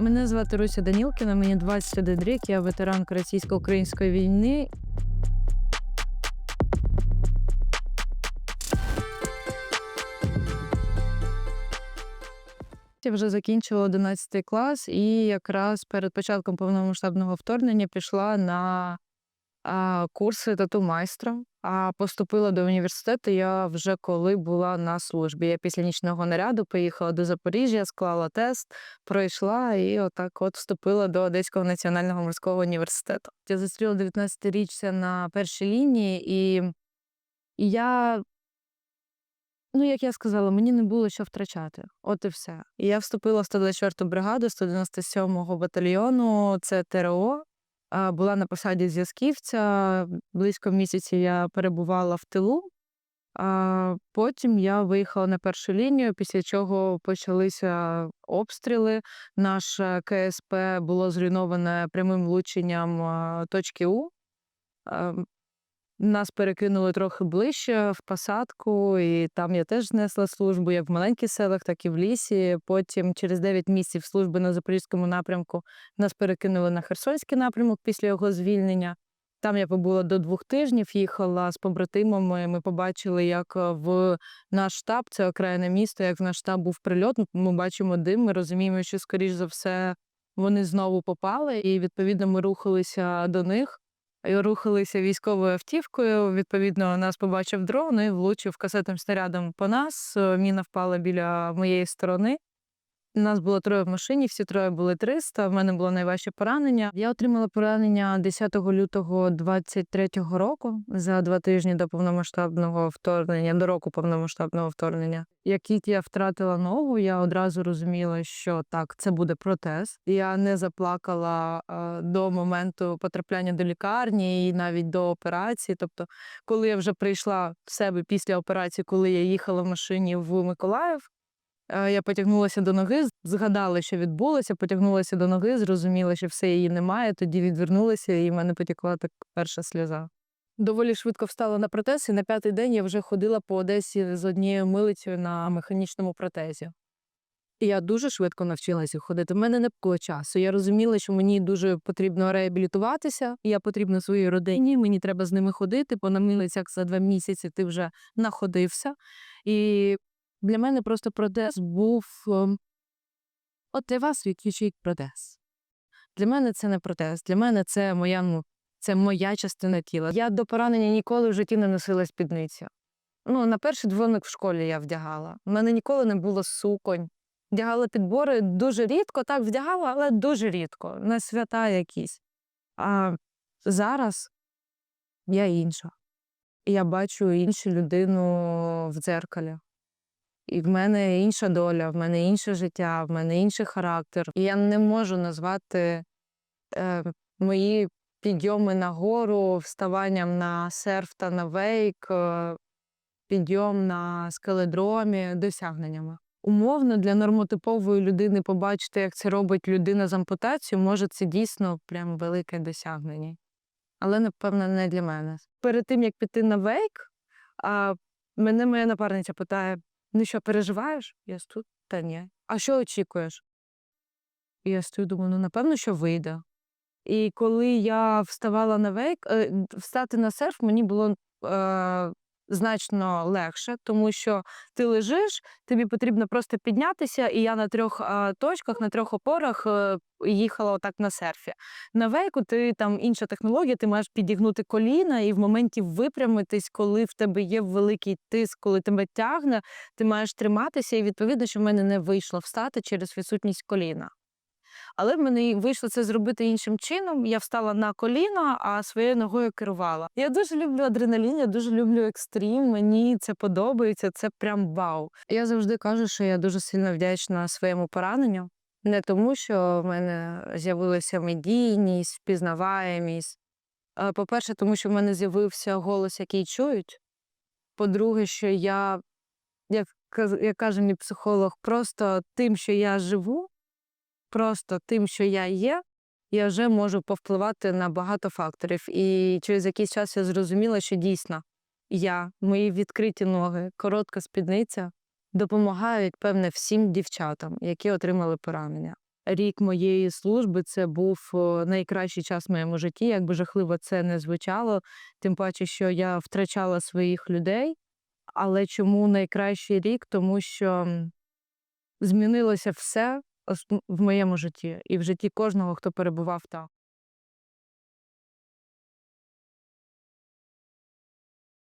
Мене звати Руся Данілкіна, мені 21 рік, я ветеранка російсько-української війни. Я вже закінчила 11 клас і якраз перед початком повномасштабного вторгнення пішла на курси тату майстра. А поступила до університету я вже коли була на службі. Я після нічного наряду поїхала до Запоріжжя, склала тест, пройшла і отак от вступила до Одеського національного морського університету. Я зустріла 19-річця на першій лінії, і я, ну як я сказала, мені не було що втрачати. От і все. І я вступила в 124-ту бригаду 197-го батальйону, це ТРО. Була на посаді зв'язківця. Близько місяці я перебувала в тилу. А потім я виїхала на першу лінію, після чого почалися обстріли. Наше КСП було зруйноване прямим влученням точки У. Нас перекинули трохи ближче в посадку, і там я теж несла службу як в маленьких селах, так і в лісі. Потім, через 9 місяців служби на запорізькому напрямку, нас перекинули на Херсонський напрямок після його звільнення. Там я побула до двох тижнів, їхала з побратимами. Ми побачили, як е, в наш штаб, це окраїне місто, як в наш штаб був прильот. Ми бачимо дим. Ми розуміємо, що, скоріш за все, вони знову попали, і відповідно ми рухалися до них. Рухалися військовою автівкою. Відповідно, нас побачив дрон і влучив касетним снарядом по нас. Міна впала біля моєї сторони. Нас було троє в машині, всі троє були 300. В мене було найважче поранення. Я отримала поранення 10 лютого 23-го року за два тижні до повномасштабного вторгнення, до року повномасштабного вторгнення. Як тільки я втратила ногу, я одразу розуміла, що так, це буде протез. Я не заплакала е, до моменту потрапляння до лікарні і навіть до операції. Тобто, коли я вже прийшла в себе після операції, коли я їхала в машині в Миколаїв. Е, Я потягнулася до ноги, згадала, що відбулося, потягнулася до ноги, зрозуміла, що все її немає. Тоді відвернулася, і в мене потекла так перша сльоза. Доволі швидко встала на протез, і на п'ятий день я вже ходила по Одесі з однією милицею на механічному протезі. І я дуже швидко навчилася ходити. В мене не було часу. Я розуміла, що мені дуже потрібно реабілітуватися, я потрібна своїй родині. Мені треба з ними ходити, бо на милицях за два місяці ти вже находився. І для мене просто протез був. ем, От для вас відключить протез. Для мене це не протез. Для мене це моя, ну, це моя частина тіла. Я до поранення ніколи в житті не носила спідницю. Ну, на перший дзвоник в школі я вдягала. У мене ніколи не було суконь. Вдягала підбори дуже рідко, так вдягала, але дуже рідко, на свята якісь. А зараз я інша. І я бачу іншу людину в дзеркалі. І в мене інша доля, в мене інше життя, в мене інший характер. І я не можу назвати е, мої підйоми на гору, вставанням на серф та на вейк, е, підйом на скеледромі досягненнями. Умовно для нормотипової людини побачити, як це робить людина з ампутацією, може це дійсно прям велике досягнення. Але, напевно, не для мене. Перед тим, як піти на вейк, мене моя напарниця питає: ну що, переживаєш? Я стою, та ні. А що очікуєш? Я стою, думаю, ну напевно, що вийде. І коли я вставала на вейк, е, встати на серф мені було е, значно легше, тому що ти лежиш, тобі потрібно просто піднятися, і я на трьох точках, на трьох опорах е, їхала отак на серфі. На вейку ти там інша технологія, ти маєш підігнути коліна і в моменті випрямитись, коли в тебе є великий тиск, коли тебе тягне, ти маєш триматися, і відповідно, що в мене не вийшло встати через відсутність коліна. Але в мене вийшло це зробити іншим чином. Я встала на коліна, а своєю ногою керувала. Я дуже люблю адреналін, я дуже люблю екстрім. Мені це подобається, це прям вау. Я завжди кажу, що я дуже сильно вдячна своєму пораненню. Не тому, що в мене з'явилася медійність, впізнаваємість. По-перше, тому що в мене з'явився голос, який чують. По-друге, що я, як, як каже мій психолог, просто тим, що я живу, просто тим, що я є, я вже можу повпливати на багато факторів. І через якийсь час я зрозуміла, що дійсно я, мої відкриті ноги, коротка спідниця допомагають, певне, всім дівчатам, які отримали поранення. Рік моєї служби це був найкращий час в моєму житті. Якби жахливо це не звучало, тим паче, що я втрачала своїх людей. Але чому найкращий рік? Тому що змінилося все, в моєму житті і в житті кожного, хто перебував там.